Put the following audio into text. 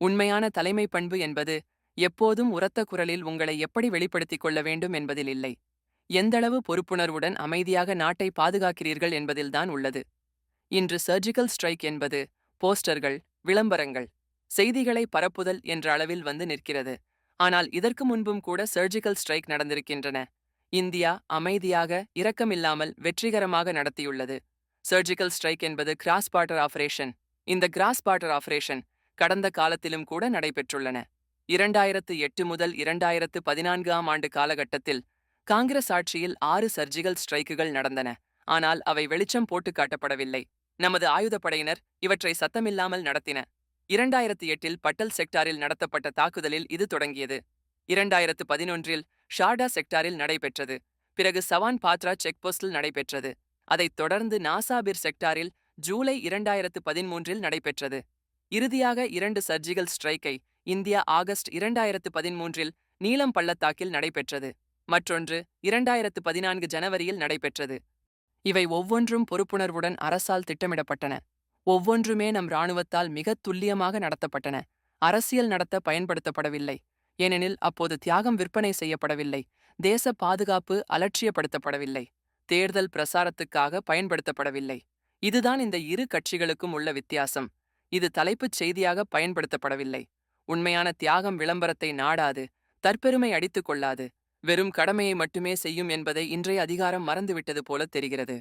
உண்மையான தலைமை பண்பு என்பது எப்போதும் உரத்த குரலில் உங்களை எப்படி வெளிப்படுத்திக் கொள்ள வேண்டும் என்பதில் இல்லை. எந்தளவு பொறுப்புணர்வுடன் அமைதியாக நாட்டை பாதுகாக்கிறீர்கள் என்பதில்தான் உள்ளது. இன்று சர்ஜிக்கல் ஸ்ட்ரைக் என்பது போஸ்டர்கள் விளம்பரங்கள் செய்திகளை பரப்புதல் என்ற அளவில் வந்து நிற்கிறது. ஆனால் இதற்கு முன்பும் கூட சர்ஜிக்கல் ஸ்ட்ரைக் நடந்திருக்கின்றன. இந்தியா அமைதியாக இரக்கமில்லாமல் வெற்றிகரமாக நடத்தியுள்ளது. சர்ஜிக்கல் ஸ்ட்ரைக் என்பது கிராஸ் பார்டர் ஆபரேஷன் இந்த கிராஸ் பார்டர் ஆபரேஷன் கடந்த காலத்திலும் கூட நடைபெற்றுள்ளன. இரண்டாயிரத்து எட்டு முதல் இரண்டாயிரத்து பதினான்காம் ஆண்டு காலகட்டத்தில் காங்கிரஸ் ஆட்சியில் ஆறு சர்ஜிகல் ஸ்ட்ரைக்குகள் நடந்தன. ஆனால் அவை வெளிச்சம் போட்டு காட்டப்படவில்லை. நமது ஆயுதப்படையினர் இவற்றை சத்தமில்லாமல் நடத்தின. இரண்டாயிரத்து எட்டில் பட்டல் செக்டாரில் நடத்தப்பட்ட தாக்குதலில் இது தொடங்கியது. இரண்டாயிரத்து பதினொன்றில் ஷார்டா செக்டாரில் நடைபெற்றது. பிறகு சவான் பாத்ரா செக்போஸ்டில் நடைபெற்றது. அதைத் தொடர்ந்து நாசாபிர் செக்டாரில் ஜூலை இரண்டாயிரத்து பதிமூன்றில் நடைபெற்றது. இறுதியாக இரண்டு சர்ஜிகல் ஸ்ட்ரைக்கை இந்தியா ஆகஸ்ட் இரண்டாயிரத்து பதிமூன்றில் நீலம் பள்ளத்தாக்கில் நடைபெற்றது. மற்றொன்று இரண்டாயிரத்து பதினான்கு ஜனவரியில் நடைபெற்றது. இவை ஒவ்வொன்றும் பொறுப்புணர்வுடன் அரசால் திட்டமிடப்பட்டன. ஒவ்வொன்றுமே நம் இராணுவத்தால் மிகத் துல்லியமாக நடத்தப்பட்டன. அரசியல் நடத்த பயன்படுத்தப்படவில்லை. ஏனெனில் அப்போது தியாகம் விற்பனை செய்யப்படவில்லை. தேச பாதுகாப்பு அலட்சியப்படுத்தப்படவில்லை. தேர்தல் பிரசாரத்துக்காக பயன்படுத்தப்படவில்லை. இதுதான் இந்த இரு கட்சிகளுக்கும் உள்ள வித்தியாசம். இது தலைப்புச் செய்தியாக பயன்படுத்தப்படவில்லை. உண்மையான தியாகம் விளம்பரத்தை நாடாது தற்பெருமை அடித்துக் கொள்ளாது வெறும் கடமையை மட்டுமே செய்யும் என்பதை இன்றைய அதிகாரம் மறந்துவிட்டது போல தெரிகிறது.